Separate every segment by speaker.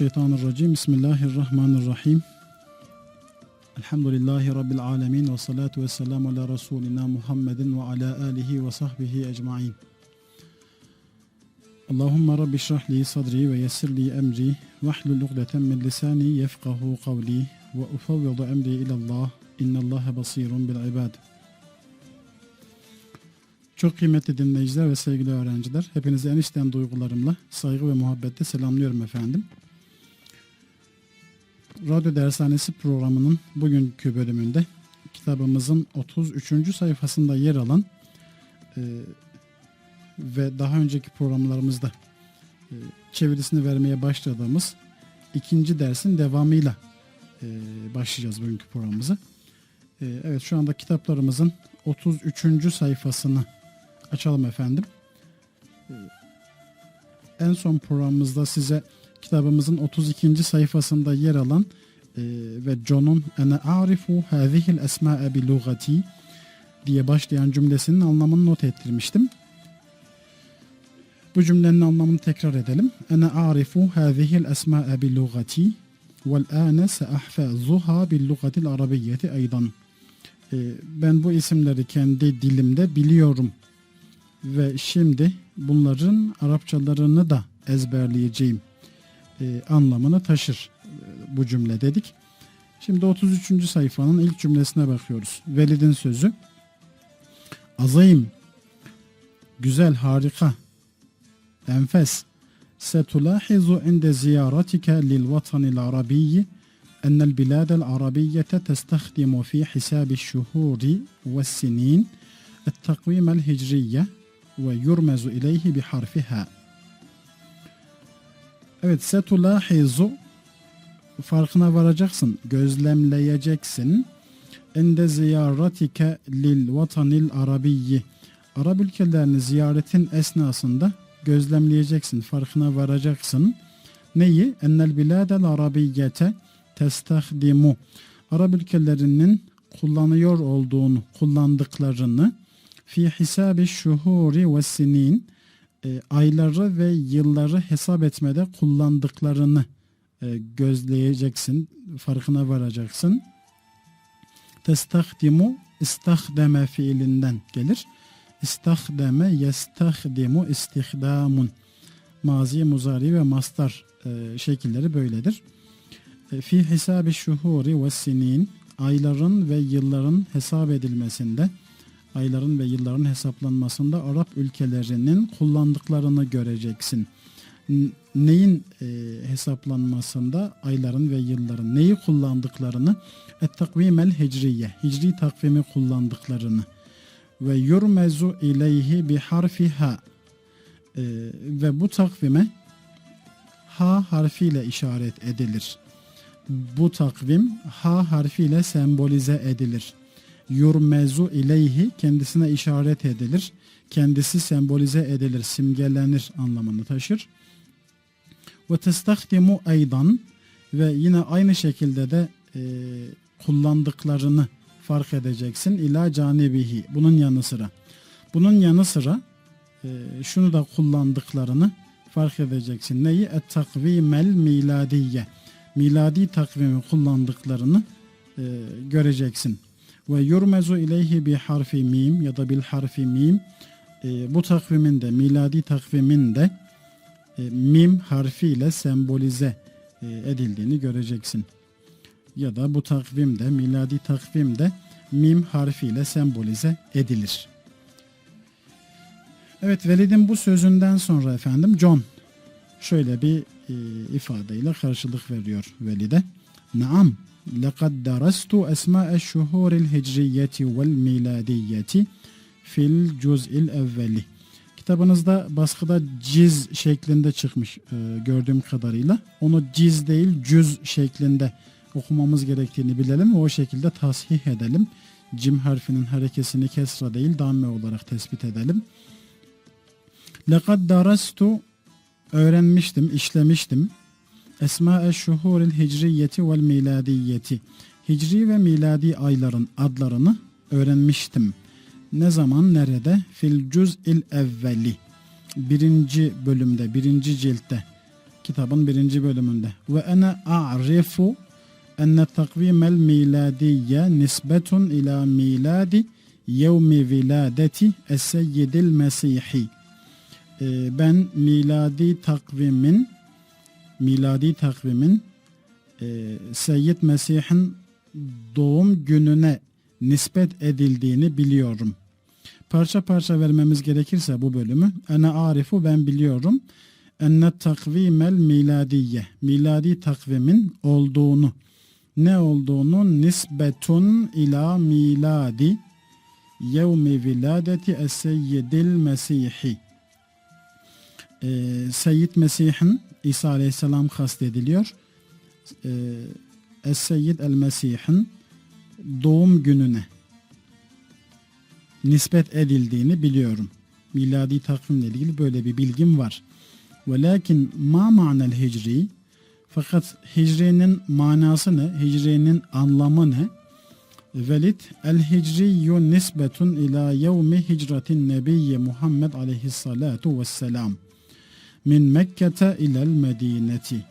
Speaker 1: Mineşşeytanirracim. Bismillahirrahmanirrahim. Elhamdülillahi Rabbil alemin ve salatu ve selamu ala Resulina Muhammedin ve ala alihi ve sahbihi ecmain. Allahümme Rabbi şrah li sadri ve yessir li emri ve ahlul ugdeten min lisani yefkahu kavli ve ufavvidu emri ilallah innallaha basirun bil ibad. Çok kıymetli dinleyiciler ve sevgili öğrenciler, hepinizi en içten duygularımla, saygı ve muhabbetle selamlıyorum efendim. Radyo Dershanesi programının bugünkü bölümünde kitabımızın 33. sayfasında yer alan e, ve daha önceki programlarımızda e, çevirisini vermeye başladığımız ikinci dersin devamıyla e, başlayacağız bugünkü programımızı. E, evet şu anda kitaplarımızın 33. sayfasını açalım efendim. Ee, En son programımızda size kitabımızın 32. sayfasında yer alan e, ve John'un "Ene arifu hazihil esma'e bi lugati" diye başlayan cümlesinin anlamını not ettirmiştim. Bu cümlenin anlamını tekrar edelim. Ene arifu hazihil esma'e bi lugati vel ane seahfazuha bil lugatil arabiyyeti aydan. Ee, Ben bu isimleri kendi dilimde biliyorum ve şimdi bunların Arapçalarını da ezberleyeceğim e, anlamını taşır e, bu cümle dedik. Şimdi 33. sayfanın ilk cümlesine bakıyoruz. Velid'in sözü. Azayım, güzel, harika, enfes. Setulahizu inde ziyaretike lil vatanil arabiyyi أن البلاد العربية تستخدم في حساب الشهور والسنين التقويم الهجرية ويرمز إليه بحرفها Evet setulahizu farkına varacaksın, gözlemleyeceksin. Ende ziyaretike lil vatanil arabiyyi Arap ülkelerini ziyaretin esnasında gözlemleyeceksin, farkına varacaksın. Neyi? Ennel biladel arabiyyete testahdimu Arap ülkelerinin kullanıyor olduğunu, kullandıklarını fi hisabi şuhuri ve sinin e, ayları ve yılları hesap etmede kullandıklarını e, gözleyeceksin, farkına varacaksın. Testahdimu istahdeme fiilinden gelir. İstahdeme yestahdimu istihdamun. Mazi, muzari ve mastar e, şekilleri böyledir. E, fi hisabi şuhuri ve sinin ayların ve yılların hesap edilmesinde ayların ve yılların hesaplanmasında Arap ülkelerinin kullandıklarını göreceksin. Neyin e, hesaplanmasında ayların ve yılların neyi kullandıklarını et-takvimel hicriye hicri takvimi kullandıklarını ve yurmezu ileyhi bi harfi ha E, ve bu takvime ha harfiyle işaret edilir. Bu takvim ha harfiyle sembolize edilir yurmezu ileyhi kendisine işaret edilir. Kendisi sembolize edilir, simgelenir anlamını taşır. Ve testahdimu aydan ve yine aynı şekilde de e, kullandıklarını fark edeceksin. İla canibihi bunun yanı sıra. Bunun yanı sıra e, şunu da kullandıklarını fark edeceksin. Neyi? Et takvimel miladiye. Miladi takvimi kullandıklarını e, göreceksin ve yurmezu ileyhi bi harfi mim ya da bil harfi mim e, bu takvimin de miladi takvimin de e, mim harfiyle sembolize e, edildiğini göreceksin. Ya da bu takvimde miladi takvimde mim harfiyle sembolize edilir. Evet Velid'in bu sözünden sonra efendim John şöyle bir e, ifadeyle karşılık veriyor Velid'e. Naam لقد درست أسماء الشهور الهجرية والميلادية في الجزء الأول Kitabınızda baskıda ciz şeklinde çıkmış e, gördüğüm kadarıyla. Onu ciz değil cüz şeklinde okumamız gerektiğini bilelim ve o şekilde tasih edelim. Cim harfinin harekesini kesra değil damme olarak tespit edelim. Lekad darastu öğrenmiştim, işlemiştim. Esma-e şuhuril hicriyeti vel miladiyeti. Hicri ve miladi ayların adlarını öğrenmiştim. Ne zaman, nerede? Fil cüz'il evveli. Birinci bölümde, birinci ciltte kitabın birinci bölümünde. Ve ene a'rifu enne takvimel miladiyye nisbetun ila miladi yevmi viladeti es-seyyidil mesihi. Ee, ben miladi takvimin miladi takvimin e, Seyyid Mesih'in doğum gününe nispet edildiğini biliyorum. Parça parça vermemiz gerekirse bu bölümü ene arifu ben biliyorum. Enne takvimel miladiye miladi takvimin olduğunu. Ne olduğunu? Nisbetun ila miladi yevmi viladeti es-seyyidil mesihi. Ee, Seyyid Mesih'in İsa Aleyhisselam kastediliyor. Ee, Es-Seyyid el-Mesih'in doğum gününe nispet edildiğini biliyorum. Miladi takvimle ilgili böyle bir bilgim var. Velakin ma ma'nel hicri fakat hicrinin manası ne? Hicrinin anlamı ne? Velid el hicriyyü nisbetun ila yevmi hicratin nebiyye Muhammed aleyhissalatu vesselam min Mekke'te ilel Medineti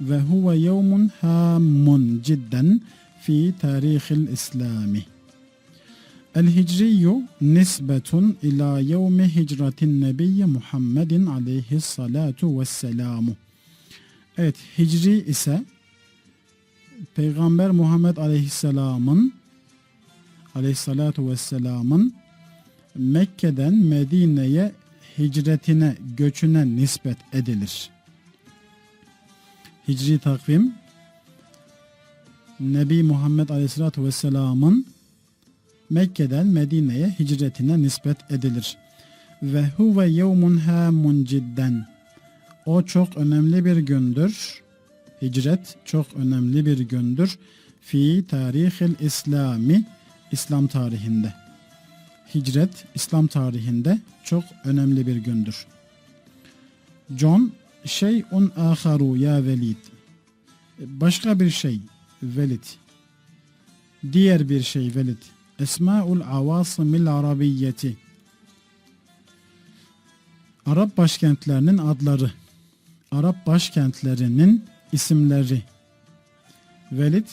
Speaker 1: ve huve yevmun hammun cidden fi tarihil İslami. El hicriyyü nisbetun ila yevmi hicratin nebiyye Muhammedin aleyhissalatu vesselamu. Evet hicri ise Peygamber Muhammed aleyhisselamın aleyhissalatu vesselamın Mekke'den Medine'ye hicretine, göçüne nispet edilir. Hicri takvim Nebi Muhammed Aleyhisselatü Vesselam'ın Mekke'den Medine'ye hicretine nispet edilir. Ve huve yevmun hamun cidden. O çok önemli bir gündür. Hicret çok önemli bir gündür. Fi tarihil İslami İslam tarihinde. Hicret İslam tarihinde çok önemli bir gündür. John şeyun aharu ya velid. Başka bir şey velid. Diğer bir şey velid. Esmaul avasimil arabiyyeti. Arap başkentlerinin adları. Arap başkentlerinin isimleri. Velid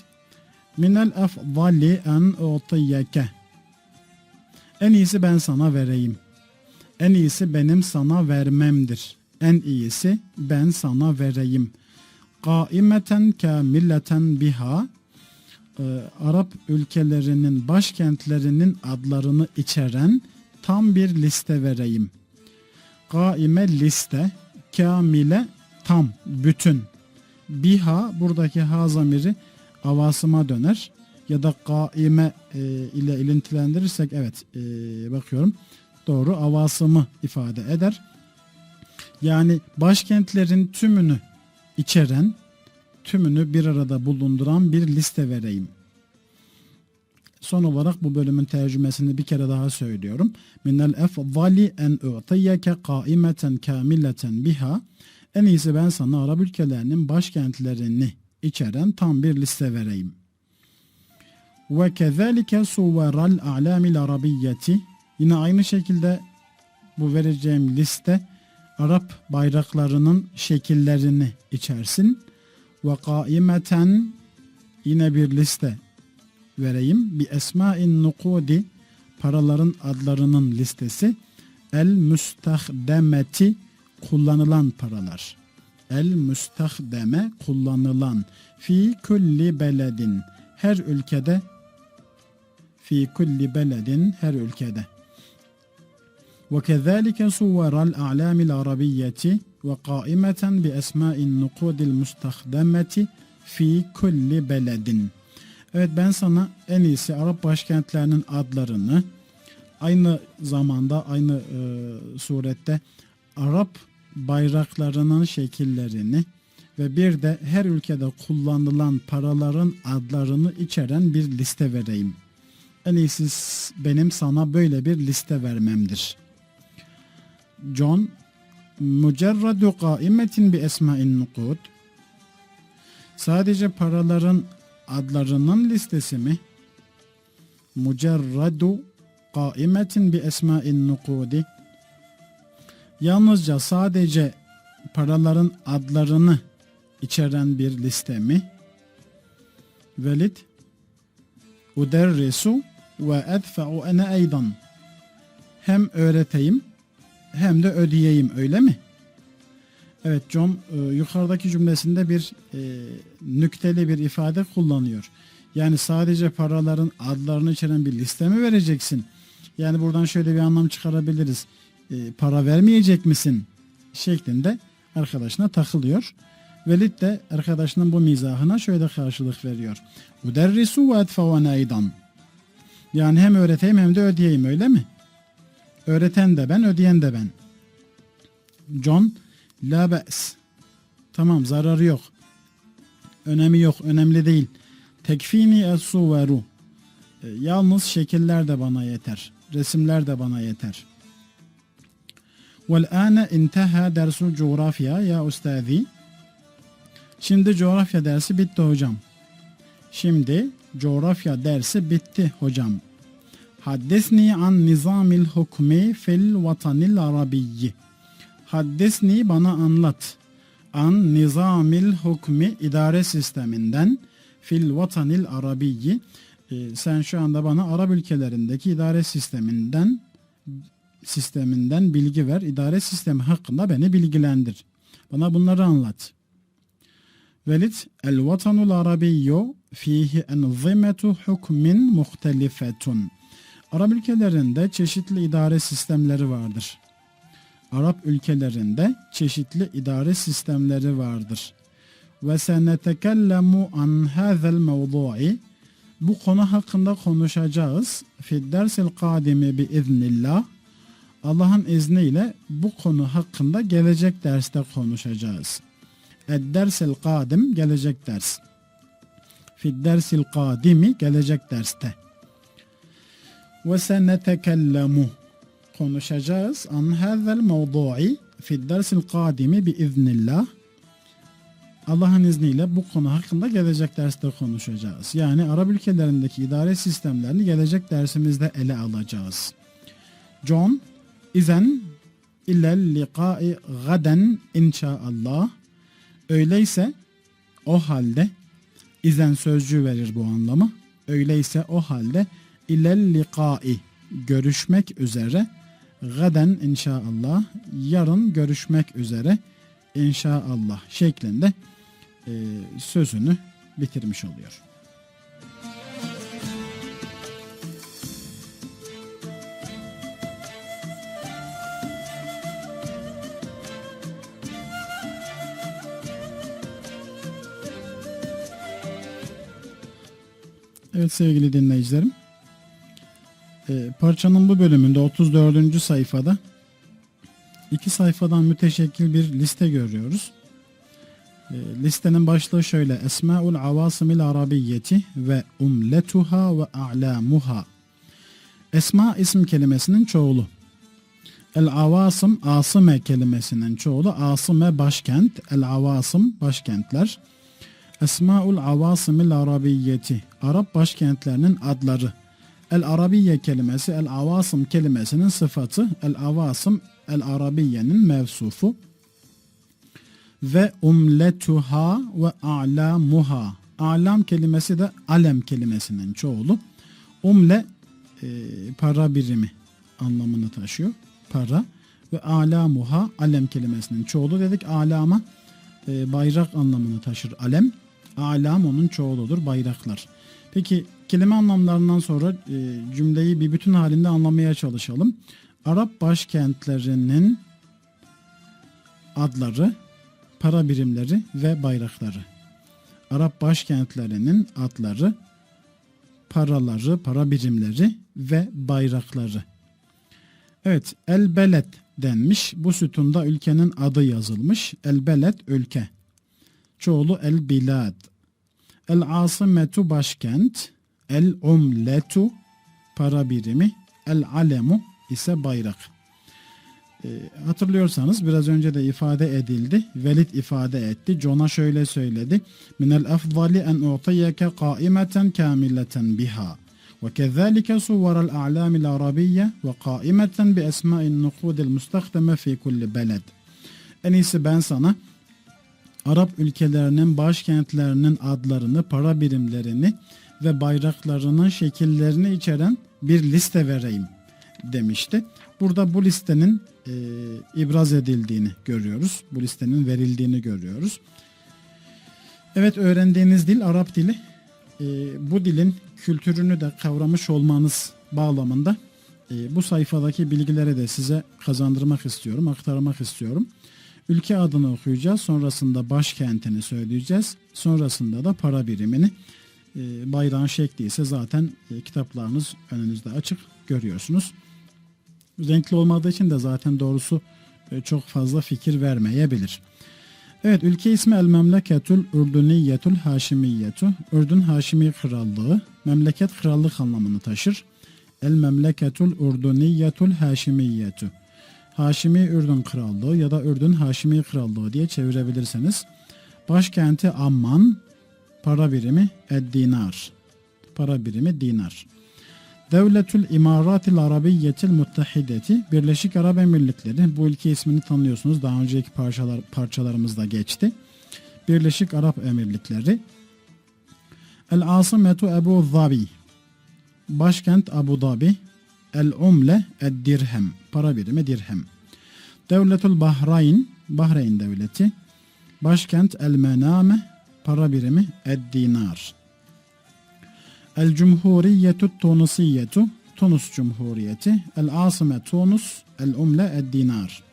Speaker 1: minel efdali en utiyeke. En iyisi ben sana vereyim. En iyisi benim sana vermemdir. En iyisi ben sana vereyim. Kaimeten kamilleten biha e, Arap ülkelerinin başkentlerinin adlarını içeren tam bir liste vereyim. Kaime liste, kamile tam, bütün. Biha buradaki ha zamiri avasıma döner ya da kaime e, ile ilintilendirirsek evet e, bakıyorum doğru avasımı ifade eder. Yani başkentlerin tümünü içeren, tümünü bir arada bulunduran bir liste vereyim. Son olarak bu bölümün tercümesini bir kere daha söylüyorum. Minel efdali en u'tiyeke kaimeten kamileten biha. En iyisi ben sana Arap ülkelerinin başkentlerini içeren tam bir liste vereyim. Ve kezalike suveral a'lamil arabiyyeti. Yine aynı şekilde bu vereceğim liste Arap bayraklarının şekillerini içersin. Ve kaimeten yine bir liste vereyim. Bir esma'in nukudi paraların adlarının listesi. El müstahdemeti kullanılan paralar. El müstahdeme kullanılan fi kulli beledin her ülkede fi kulli beledin her ülkede. وكذلك صور الأعلام العربية وقائمة بأسماء النقود المستخدمة في كل بلد. Evet ben sana en iyisi Arap başkentlerinin adlarını aynı zamanda aynı e, surette Arap bayraklarının şekillerini ve bir de her ülkede kullanılan paraların adlarını içeren bir liste vereyim. En iyisi benim sana böyle bir liste vermemdir. John Mücerradu kaimetin bi esma'in nukud Sadece paraların adlarının listesi mi? Mücerradu kaimetin bi esma'in nukudi Yalnızca sadece paraların adlarını içeren bir liste mi? Velid Uderrisu ve edfa'u ene eydan. Hem öğreteyim hem de ödeyeyim öyle mi? Evet John e, yukarıdaki cümlesinde bir e, nükteli bir ifade kullanıyor. Yani sadece paraların adlarını içeren bir liste mi vereceksin? Yani buradan şöyle bir anlam çıkarabiliriz. E, para vermeyecek misin? Şeklinde arkadaşına takılıyor. Velid de arkadaşının bu mizahına şöyle karşılık veriyor. Uderrisu ve edfavane aydan. Yani hem öğreteyim hem de ödeyeyim öyle mi? Öğreten de ben, ödeyen de ben. John, la be's. Tamam zararı yok. Önemi yok, önemli değil. Tekfini es-suveru. E, Yalnız şekiller de bana yeter. Resimler de bana yeter. والآن انتهى درس الجغرافيا يا أستاذي Şimdi coğrafya dersi bitti hocam. Şimdi coğrafya dersi bitti hocam. Haddesni an nizamil hukmi fil vatanil arabiyyi. Haddesni bana anlat. An nizamil hukmi idare sisteminden fil vatanil arabiyyi. Ee, sen şu anda bana Arap ülkelerindeki idare sisteminden sisteminden bilgi ver. İdare sistemi hakkında beni bilgilendir. Bana bunları anlat. Velid el vatanul arabiyyu fihi enzimetu hukmin muhtelifetun. Arap ülkelerinde çeşitli idare sistemleri vardır. Arap ülkelerinde çeşitli idare sistemleri vardır. Ve senetekellemu an hazal mevdu'i bu konu hakkında konuşacağız. Fi dersil kadimi bi iznillah. Allah'ın izniyle bu konu hakkında gelecek derste konuşacağız. Ed-dersil kadim gelecek ders. Fi dersil kadimi gelecek derste. Ve senetekellemu konuşacağız an hazel mevdu'i fi dersil kadimi bi iznillah. Allah'ın izniyle bu konu hakkında gelecek derste konuşacağız. Yani Arap ülkelerindeki idare sistemlerini gelecek dersimizde ele alacağız. John, izen illel liqai gaden inşaallah. Öyleyse o halde izen sözcüğü verir bu anlamı. Öyleyse o halde liqai görüşmek üzere gaden inşaallah yarın görüşmek üzere inşaallah şeklinde e, sözünü bitirmiş oluyor. Evet sevgili dinleyicilerim. E, parçanın bu bölümünde 34. sayfada iki sayfadan müteşekkil bir liste görüyoruz. E, listenin başlığı şöyle. Esma'ul avasimil arabiyyeti ve umletuha ve a'lamuha. Esma isim kelimesinin çoğulu. El avasım asıme kelimesinin çoğulu. Asıme başkent. El avasım başkentler. Esmaul avasimil arabiyyeti. Arap başkentlerinin adları. El Arabiye kelimesi el avasım kelimesinin sıfatı. El avasım el Arabiye'nin mevsufu. Ve umletuha ve a'lamuha. Alam kelimesi de alem kelimesinin çoğulu. Umle e, para birimi anlamını taşıyor. Para ve alamuha alem kelimesinin çoğulu dedik. Alama e, bayrak anlamını taşır alem. Alam onun çoğuludur bayraklar. Peki kelime anlamlarından sonra e, cümleyi bir bütün halinde anlamaya çalışalım. Arap başkentlerinin adları, para birimleri ve bayrakları. Arap başkentlerinin adları, paraları, para birimleri ve bayrakları. Evet, El Beled denmiş. Bu sütunda ülkenin adı yazılmış. El Beled ülke Çoğulu El Bilad. El Asimetu başkent. El Umletu para birimi. El Alemu ise bayrak. E, hatırlıyorsanız biraz önce de ifade edildi. Velid ifade etti. John'a şöyle söyledi. Minel efzali en u'tiyeke kaimeten kamileten biha. وكذلك صور الأعلام العربية وقائمة بأسماء النقود المستخدمة في كل بلد En iyisi ben sana Arap ülkelerinin başkentlerinin adlarını, para birimlerini ve bayraklarının şekillerini içeren bir liste vereyim demişti. Burada bu listenin e, ibraz edildiğini görüyoruz. Bu listenin verildiğini görüyoruz. Evet öğrendiğiniz dil Arap dili. E, bu dilin kültürünü de kavramış olmanız bağlamında e, bu sayfadaki bilgileri de size kazandırmak istiyorum, aktarmak istiyorum. Ülke adını okuyacağız. Sonrasında başkentini söyleyeceğiz. Sonrasında da para birimini. E, bayrağın şekli ise zaten e, kitaplarınız önünüzde açık görüyorsunuz. Renkli olmadığı için de zaten doğrusu e, çok fazla fikir vermeyebilir. Evet ülke ismi El Memleketul Ürdüniyyetul Haşimiyyetu. Ürdün Haşimi Krallığı. Memleket krallık anlamını taşır. El Memleketul Ürdüniyyetul Haşimiyyetu. Haşimi Ürdün Krallığı ya da Ürdün Haşimi Krallığı diye çevirebilirsiniz. Başkenti Amman, para birimi Ed-Dinar. Para birimi dinar. Devletül İmaratil Arabiyyetil Muttahideti Birleşik Arap Emirlikleri bu ülke ismini tanıyorsunuz. Daha önceki parçalar parçalarımızda geçti. Birleşik Arap Emirlikleri El Asimetu Ebu Zabi Başkent Abu Dhabi El Umle Ed Dirhem. Para birimi dirhem. Devletül Bahrayn Bahreyn Devleti. Başkent El Mename Para birimi Ed Dinar. El Cumhuriyetu Tunisiyetu Tunus Cumhuriyeti. El Asime Tunus El Umle Ed Dinar.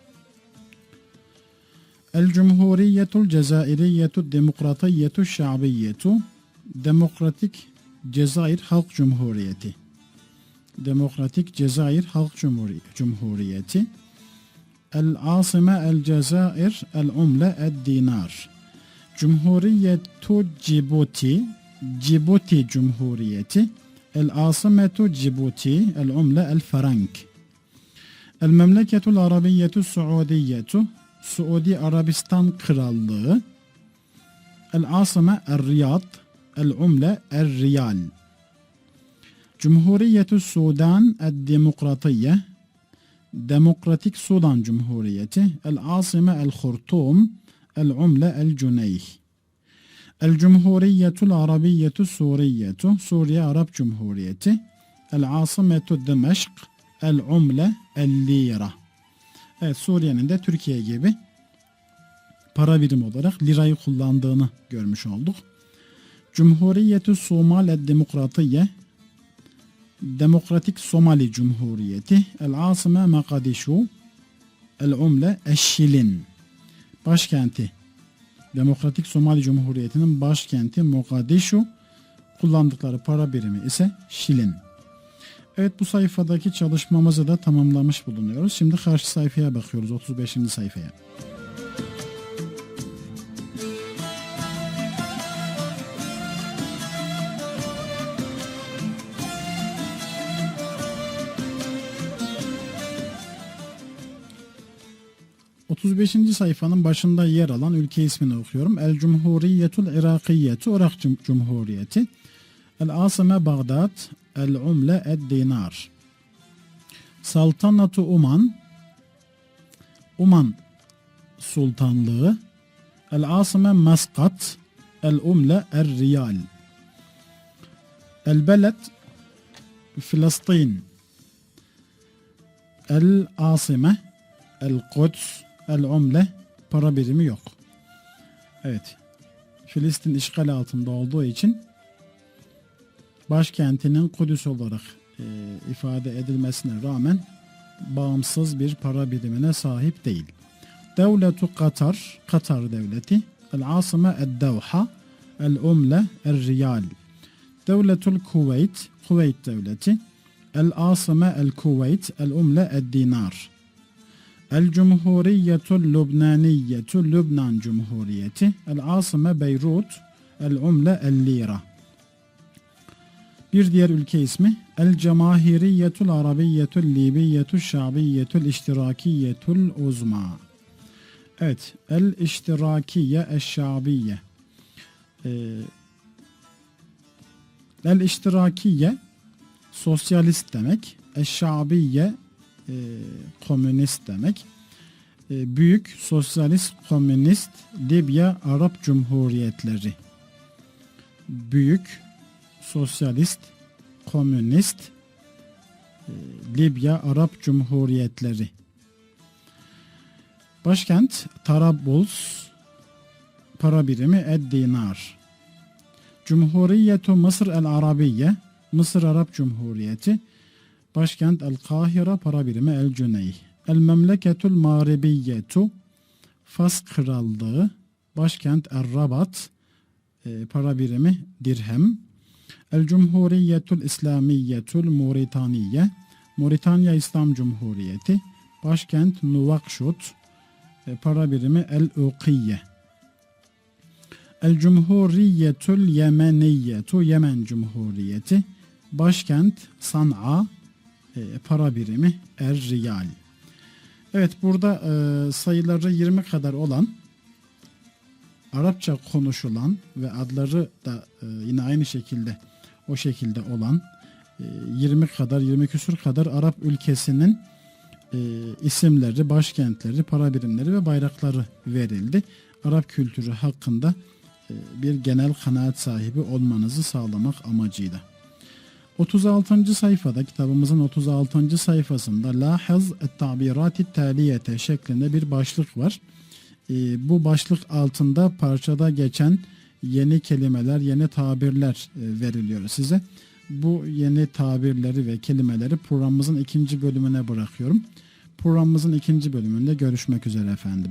Speaker 1: El Cumhuriyetul Cezairiyetu Demokratiyetu Şabiyetu Demokratik Cezayir Halk Cumhuriyeti Demokratik Cezayir Halk Cumhuri- Cumhuriyeti. El Asime El Cezayir El Umle Ed Dinar Cumhuriyetu Cibuti Cibuti Cumhuriyeti. El Asimetu Cibuti El Umle El Frank El Memleketul Arabiyetu Suudiyetu Suudi Arabistan Krallığı. El Asime El Riyad El Umle El Riyal Cumhuriyetü Sudan Demokratiye Demokratik Sudan Cumhuriyeti El Asime El Khurtum El Umle El Cuneyh El Cumhuriyetul Arabiyetu Suriyetu Suriye Arap Cumhuriyeti El Asimetu Dimeşk El Umle El Lira Evet Suriye'nin de Türkiye gibi para birimi olarak lirayı kullandığını görmüş olduk. Cumhuriyetü Somal El Demokratiye Demokratik Somali Cumhuriyeti El Asime Makadişu El Umle Eşşilin Başkenti Demokratik Somali Cumhuriyeti'nin başkenti Mogadishu kullandıkları para birimi ise şilin. Evet bu sayfadaki çalışmamızı da tamamlamış bulunuyoruz. Şimdi karşı sayfaya bakıyoruz 35. sayfaya. ...35. sayfanın başında yer alan ülke ismini okuyorum. El Cumhuriyetul Irakiyetu Irak Cum- Cumhuriyeti. El Asime Bağdat. El Umle Ed Dinar. Saltanatu Uman. Uman Sultanlığı. El Asime Maskat. El Umle Er Riyal. El Beled Filistin. El Asime El Kuds El Umle para birimi yok. Evet. Filistin işgal altında olduğu için başkentinin Kudüs olarak e, ifade edilmesine rağmen bağımsız bir para birimine sahip değil. Devletu Katar, Katar devleti, El Asime El Devha, El Umle El Riyal. Devletul Kuveyt, Kuveyt devleti, El Asime El Kuveyt, El Umle El Dinar. El Cumhuriyetul Lübnaniyetu Lübnan Cumhuriyeti, El Asime Beyrut, El Umle El Lira. Bir diğer ülke ismi El Cemahiriyetul Arabiyetul Libiyetul Şabiyetul İştirakiyetul Uzma. Evet, El İştirakiye Eşşabiye. Ee, El İştirakiye sosyalist demek. Eşşabiye e, komünist demek. e, Büyük Sosyalist Komünist Libya Arap Cumhuriyetleri. Büyük Sosyalist Komünist e, Libya Arap Cumhuriyetleri. Başkent Tarablus para birimi Ed-Dinar. Cumhuriyetu Mısır el-Arabiye Mısır Arap Cumhuriyeti Başkent El-Kahire para birimi El-Cüneyh. El-Memleketul Mağribiyetu Fas Krallığı Başkent Er-Rabat e, para birimi Dirhem. El-Cumhuriyetul İslamiyetul Moritaniye Moritanya İslam Cumhuriyeti Başkent Nuvakşut e, para birimi El-Ukiye El Cumhuriyetul Yemeniyetu Yemen Cumhuriyeti Başkent San'a e, para birimi Er. Evet burada e, sayıları 20 kadar olan Arapça konuşulan ve adları da e, yine aynı şekilde o şekilde olan e, 20 kadar 20 küsur kadar Arap ülkesinin e, isimleri, başkentleri, para birimleri ve bayrakları verildi. Arap kültürü hakkında e, bir genel kanaat sahibi olmanızı sağlamak amacıyla. 36. sayfada kitabımızın 36. sayfasında Lahaz et-tabirati taliyete şeklinde bir başlık var. E, bu başlık altında parçada geçen yeni kelimeler, yeni tabirler e, veriliyor size. Bu yeni tabirleri ve kelimeleri programımızın ikinci bölümüne bırakıyorum. Programımızın ikinci bölümünde görüşmek üzere efendim.